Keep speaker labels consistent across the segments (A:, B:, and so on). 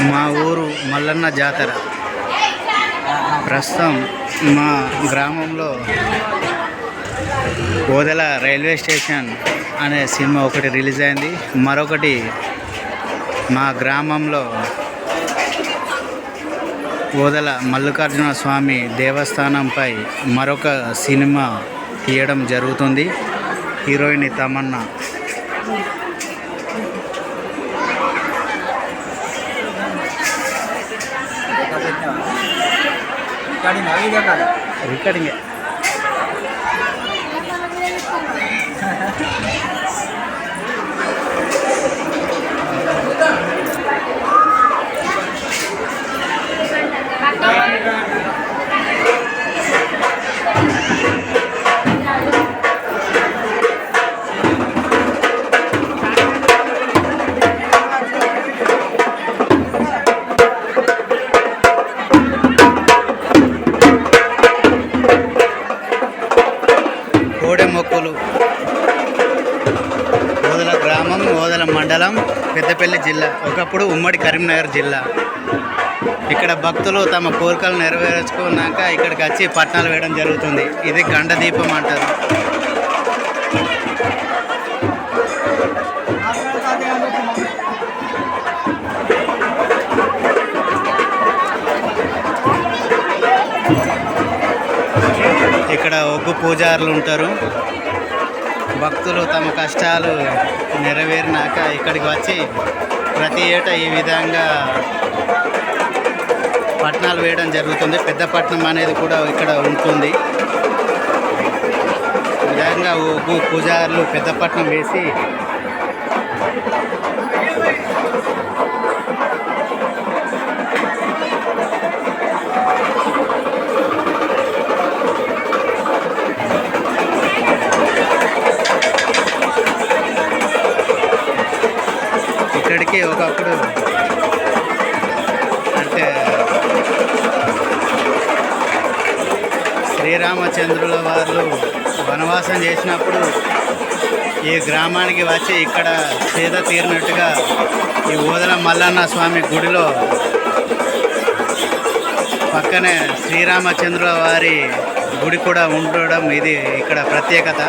A: మా ఊరు మల్లన్న జాతర. ప్రస్తుతం మా గ్రామంలో ఓదెల రైల్వే స్టేషన్ అనే సినిమా ఒకటి రిలీజ్ అయింది. మరొకటి మా గ్రామంలో ఓదెల మల్లికార్జున స్వామి దేవస్థానంపై మరొక సినిమా తీయడం జరుగుతుంది. హీరోయిన్ తమన్నా. రికార్డింగ్ కోడె గ్రామం ఓదల మండలం పెద్దపల్లి జిల్లా ఒకప్పుడు ఉమ్మడి కరీంనగర్ జిల్లా. ఇక్కడ భక్తులు తమ కోరికలు నెరవేర్చుకున్నాక ఇక్కడికి వచ్చి పట్నాలు వేయడం జరుగుతుంది. ఇది గండదీపం అంటారు. ఇక్కడ ఒగ్గు పూజారులు ఉంటారు. భక్తులు తమ కష్టాలు నెరవేరినాక ఇక్కడికి వచ్చి ప్రతి ఏటా ఈ విధంగా పట్టణాలు వేయడం జరుగుతుంది. పెద్ద పట్టణం అనేది కూడా ఇక్కడ ఉంటుంది. విధంగా ఒగ్గు పూజారులు పెద్ద పట్టణం వేసి నివాసం చేసినప్పుడు ఈ గ్రామానికి వచ్చి ఇక్కడ సేద తీరినట్టుగా ఈ ఓదల మల్లన్న స్వామి గుడిలో పక్కనే శ్రీరామచంద్రుల వారి గుడి కూడా ఉండడం ఇది ఇక్కడ ప్రత్యేకత.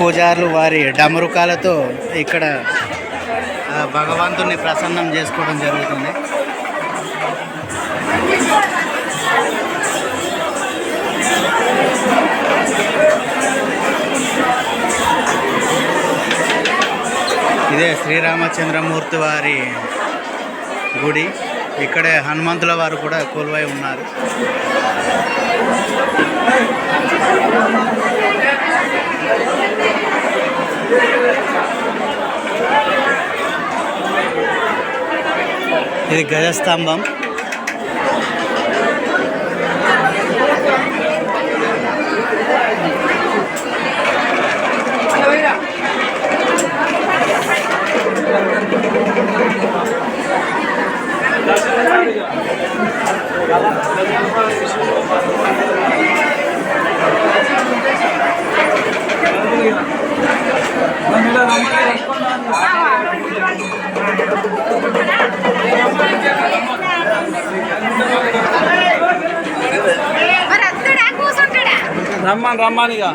A: పూజారులు వారి డమరుకాలతో ఇక్కడ భగవంతుని ప్రసన్నం చేసుకోవడం జరుగుతుంది. ఇదే శ్రీరామచంద్రమూర్తి వారి గుడి. ఇక్కడే హనుమంతుల వారు కూడా కొలువై ఉన్నారు. ఇది గజస్తంభం
B: మరి
C: రమ్మని రమ్మని ఇక.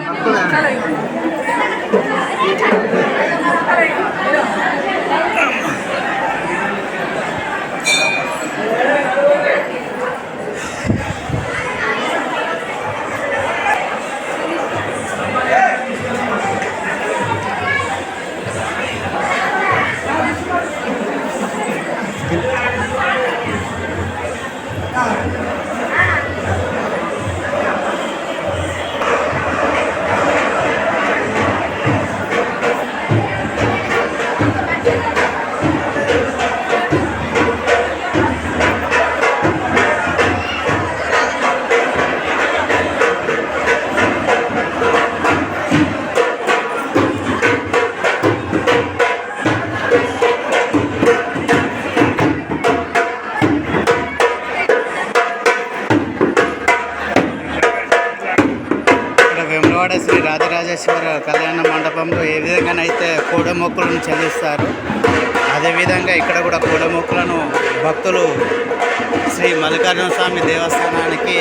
A: విజయవాడ శ్రీ రాజరాజేశ్వర కళ్యాణ మండపంలో ఏ విధంగానైతే కోడమొక్కులను చెల్లిస్తారు అదేవిధంగా ఇక్కడ కూడా కోడమొక్కులను భక్తులు శ్రీ మల్లికార్జున స్వామి దేవస్థానానికి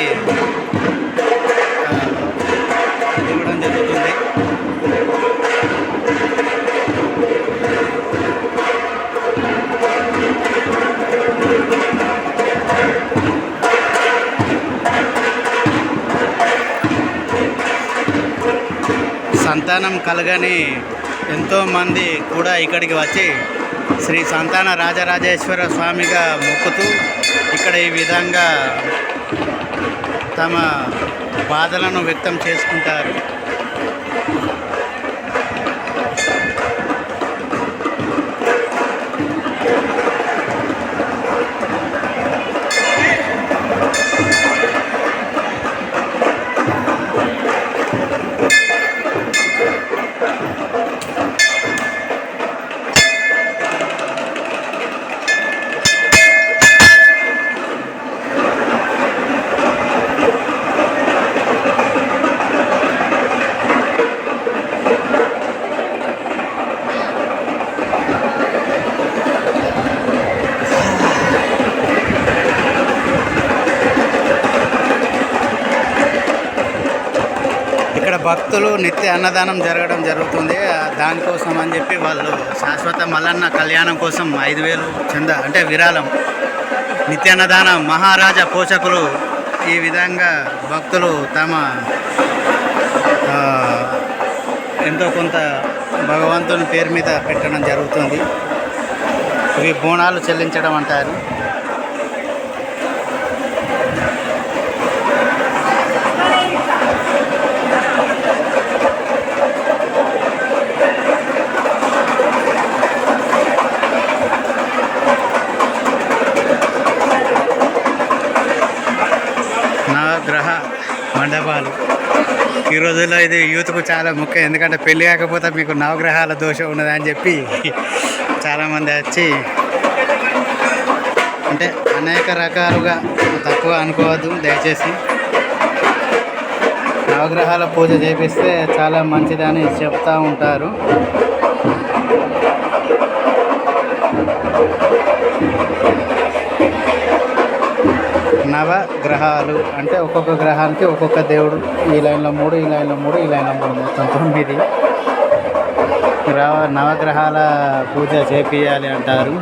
A: సంతానం కలగని ఎంతోమంది కూడా ఇక్కడికి వచ్చి శ్రీ సంతాన రాజరాజేశ్వర స్వామిగా మొక్కుతూ ఇక్కడ ఈ విధంగా తమ బాధలను వ్యక్తం చేసుకుంటారు. భక్తులు నిత్య అన్నదానం జరగడం జరుగుతుంది. దానికోసం అని చెప్పి వాళ్ళు శాశ్వత మల్లన్న కళ్యాణం కోసం ఐదు వేలు చంద అంటే విరాళం. నిత్య అన్నదానం మహారాజా పోషకులు ఈ విధంగా భక్తులు తమ ఎంతో కొంత భగవంతుని పేరు మీద పెట్టడం జరుగుతుంది. ఇవి బోనాలు చెల్లించడం అంటారు నవగ్రహ మండపాలు ఈ రోజుల్లో ఇది యూత్కు చాలా ముఖ్యం. ఎందుకంటే పెళ్ళి కాకపోతే మీకు నవగ్రహాల దోషం ఉన్నదని చెప్పి చాలామంది వచ్చి అంటే అనేక రకాలుగా తక్కువ అనుకోవద్దు. దయచేసి నవగ్రహాల పూజ చేపిస్తే చాలా మంచిదని చెప్తూ ఉంటారు. నవగ్రహాలు అంటే ఒక్కొక్క గ్రహానికి ఒక్కొక్క దేవుడు. ఈ లైన్లో మూడు ఈ లైన్లో మూడు ఈ లైన్లో మూడు మొత్తం తొమ్మిది. గ్రహ నవగ్రహాల పూజ చేపియాలి అంటారు.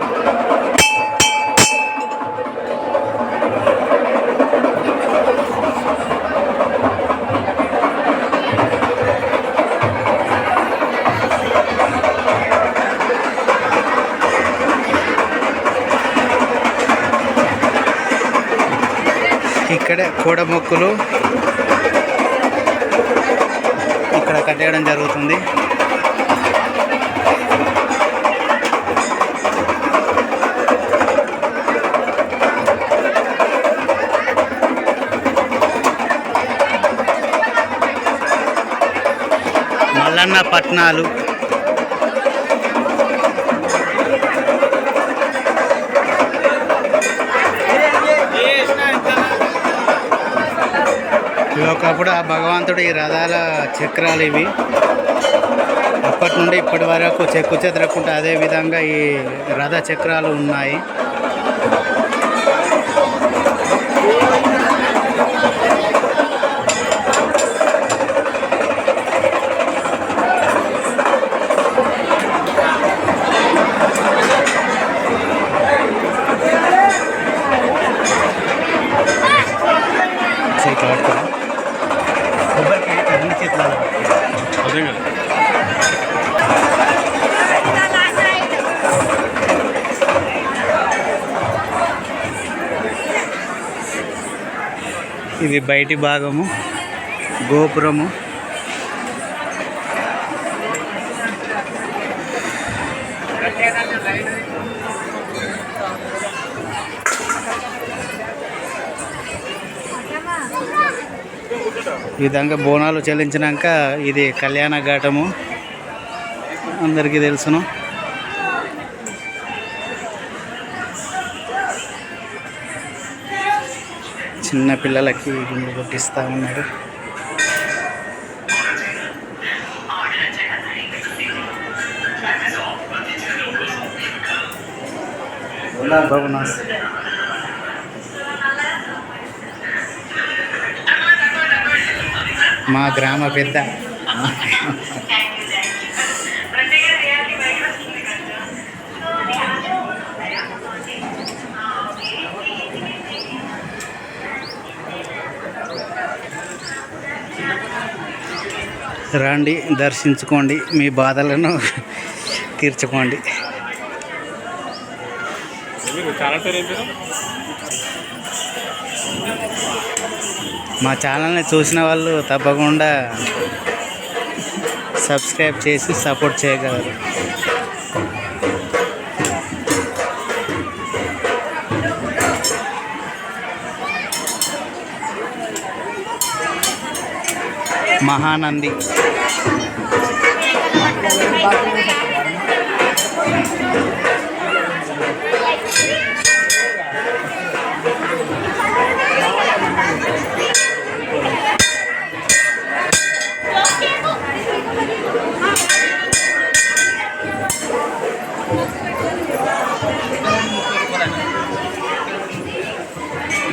A: ఇక్కడే కోడమొక్కులు ఇక్కడ కట్టేయడం జరుగుతుంది. మల్లన్న పట్నాలు ఒకప్పుడు ఆ భగవంతుడు ఈ రథాల చక్రాలు ఇవి. అప్పటి నుండి ఇప్పటి వరకు చెక్కు చెదరకుండా అదే విధంగా ఈ రథ చక్రాలు ఉన్నాయి. ఇది బయటి భాగము గోపురము. ఈ విధంగా బోనాలు చెల్లించినాక ఇది కళ్యాణ ఘాటము. అందరికీ తెలుసును. చిన్న పిల్లలకి గుండు కొట్టిస్తూ ఉన్నారు మా గ్రామ పెద్ద. రండి దర్శించుకోండి మీ బాధలను తీర్చుకోండి. మా ఛానల్ని చూసిన వాళ్ళు తప్పకుండా సబ్స్క్రైబ్ చేసి సపోర్ట్ చేయగలరు. మహానంది.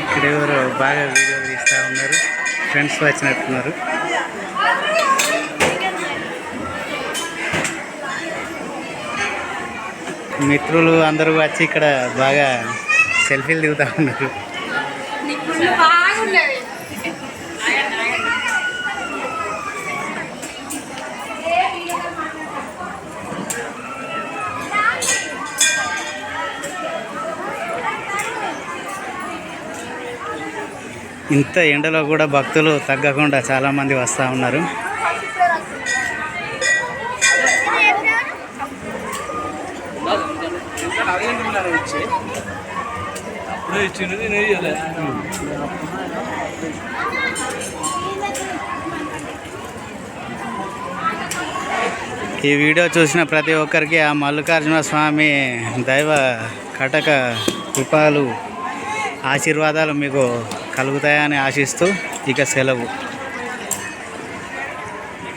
A: ఇక్కడ ఎవరు బాగా వీడియో తీస్తూ ఉన్నారు. ఫ్రెండ్స్ వచ్చినట్టున్నారు. మిత్రులు అందరూ వచ్చి ఇక్కడ బాగా సెల్ఫీలు దిగుతూ ఉన్నారు. ఇంత ఎండలో కూడా భక్తులు తగ్గకుండా చాలామంది వస్తూ ఉన్నారు.
C: అప్పుడే ఇచ్చిండు నేను ఇయ్యలే.
A: ఈ వీడియో చూసిన ప్రతి ఒక్కరికి ఆ మల్లికార్జున స్వామి దైవ కటక కృపాలు ఆశీర్వాదాలు మీకు కలుగుతాయని ఆశిస్తూ ఇక సెలవు.